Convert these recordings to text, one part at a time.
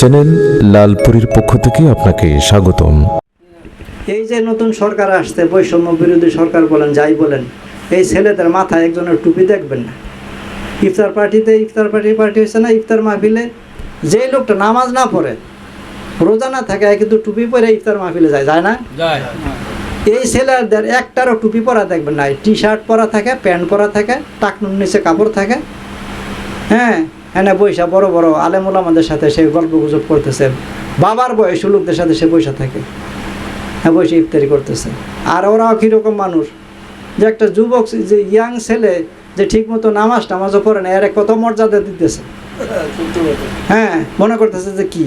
Channel লালপুরীর পক্ষ থেকে আপনাকে স্বাগতম। এই যে নতুন সরকার আসছে বৈষম্য বিরোধী সরকার বলেন যাই বলেন এই ছেলেদের মাথায় একজনের টুপি দেখবেন না। ইফতার পার্টিতে ইফতার পার্টি পার্টি হয়েছে না ইফতার মাহফিলে? যেই লোকটা নামাজ না পড়ে রোজা না থাকে কিন্তু টুপি পরে ইফতার মাহফিলে যায় যায় না? এই ছেলেদের একটারও টুপি পরা দেখবেন না টি শার্ট পরা থাকে প্যান্ট পরা থাকে টাকনুর নিচে কাপড় থাকে। হ্যাঁ হ্যাঁ বৈশা বড় বড় আলেমুল আমাদের সাথে সে গল্প গুজব করতেছে। বাবার বয়স লোকদের সাথে সে বৈশা থাকে। হ্যাঁ বসে ইফতারি করতেছে। আর ওরাও কীরকম মানুষ? যে একটা যুবক, যে ইয়াং ছেলে যে ঠিক মতো নামাজ টামাজও পড়ে না, এর কত মর্যাদা দিতেছে? হ্যাঁ মনে করতেছে যে কি?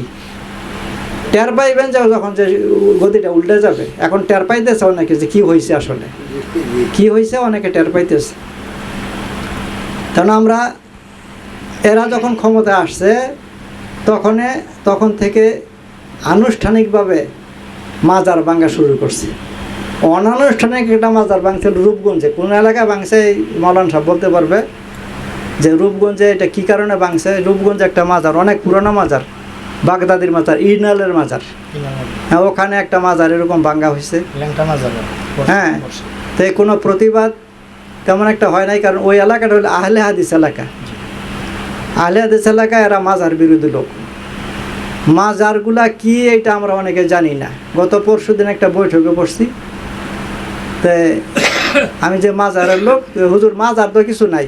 টের পাইবেন যাও যখন যে গদিটা উল্টে যাবে। এখন টের পাইতেছে অনেকে যে কি হয়েছে আসলে? কি হয়েছে অনেকে টের পাইতেছে। কারণ আমরা এরা যখন ক্ষমতায় আসছে তখনে তখন থেকে আনুষ্ঠানিকভাবে মাজার ভাঙ্গা শুরু করছে। অনানুষ্ঠানিক একটা মাজার ভাঙছে রূপগঞ্জে। কোন এলাকায় ভাঙছে এই মৌলান সাহেব বলতে পারবে যে রূপগঞ্জে এটা কি কারণে ভাঙছে? রূপগঞ্জে একটা মাজার অনেক পুরোনো মাজার বাগদাদির মাজার ইনালের মাজার। হ্যাঁ ওখানে একটা মাজার এরকম ভাঙ্গা হয়েছে। হ্যাঁ তো এই কোনো প্রতিবাদ তেমন একটা হয় নাই কারণ ওই এলাকাটা হলো আহলে হাদিস এলাকা। আহলে হাদিস এলাকা এরা মাজার বিরোধী লোক। মাজারগুলা কি এটা আমরা অনেকে জানি না। গত পরশু দিন একটা বৈঠকে বসছি। তো আমি যে মাজারের লোক হুজুর মাজার তো কিছু নাই।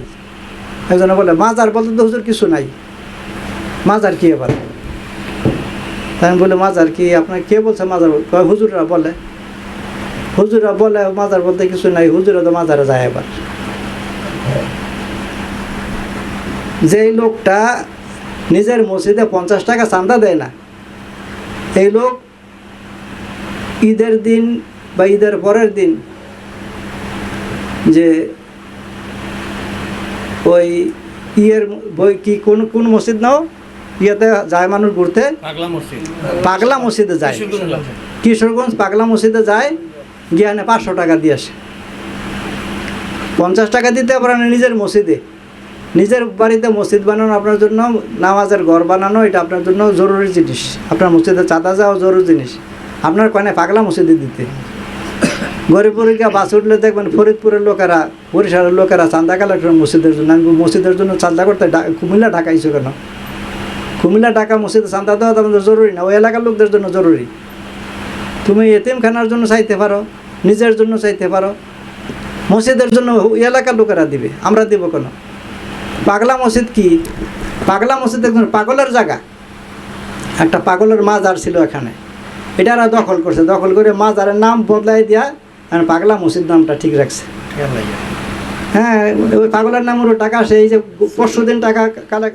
একজনে বলে, মাজার বলতে তো হুজুর কিছু নাই। মাজার কি এবার? তাই আমি বলে, মাজার কি? আপনার কে বলছে মাজার? কয়, হুজুররা বলে। হুজুরা বলে, মাজার বলতে কিছু নাই। হুজুরা তো মাজারে যায় এবার। যেই লোকটা নিজের মসজিদে পঞ্চাশ টাকা চান্দা দেয় না এই লোক ঈদের দিন বা ঈদের পরের দিন যে ওই ইয়ের বই কি কোন কোন মসজিদ নাও ইয়েতে যায় মানুষ ঘুরতে? পাগলা মসজিদ। যায়। কিশোরগঞ্জ পাগলা মসজিদে যায় গিয়ে পাঁচশো টাকা দিয়ে আসে পঞ্চাশ টাকা দিতে পারে না নিজের মসজিদে। নিজের বাড়িতে মসজিদ বানানো আপনার জন্য, নামাজের ঘর বানানো, এটা আপনার জন্য জরুরি জিনিস। আপনার মসজিদে চাঁদা যাওয়া জরুরি জিনিস। আপনার কয়নে পাগলা মসজিদে দিতে। গরিবপুরিকা বাস উঠলে দেখবেন ফরিদপুরের লোকেরা, বরিশালের লোকেরা চান্দা কালেক্টর মসজিদের জন্য, আমি মসজিদের জন্য চান্দা করতে কুমিল্লা ঢাকাইছো কেন? কুমিল্লা, ঢাকা মসজিদে চান্দা দেওয়া আমাদের জরুরি না, ওই এলাকার লোকদের জন্য জরুরি। তুমি এতিমখানার জন্য চাইতে পারো, নিজের জন্য চাইতে পারো। মসজিদের জন্য এলাকার লোকেরা দিবে, আমরা দিব কেন? পাগলা মসজিদ কি? পাগলা মসজিদ একজন পাগলের জায়গা। একটা পাগলের মাজার ছিল এখানে। এটা এরা দখল করছে। দখল করে মাজারের নাম বদলাই দিয়া আর পাগলা মসজিদ নামটা ঠিক রাখছে। হ্যাঁ ওই পাগলের নামের টাকা, সেই যে পরশু দিন টাকা কালে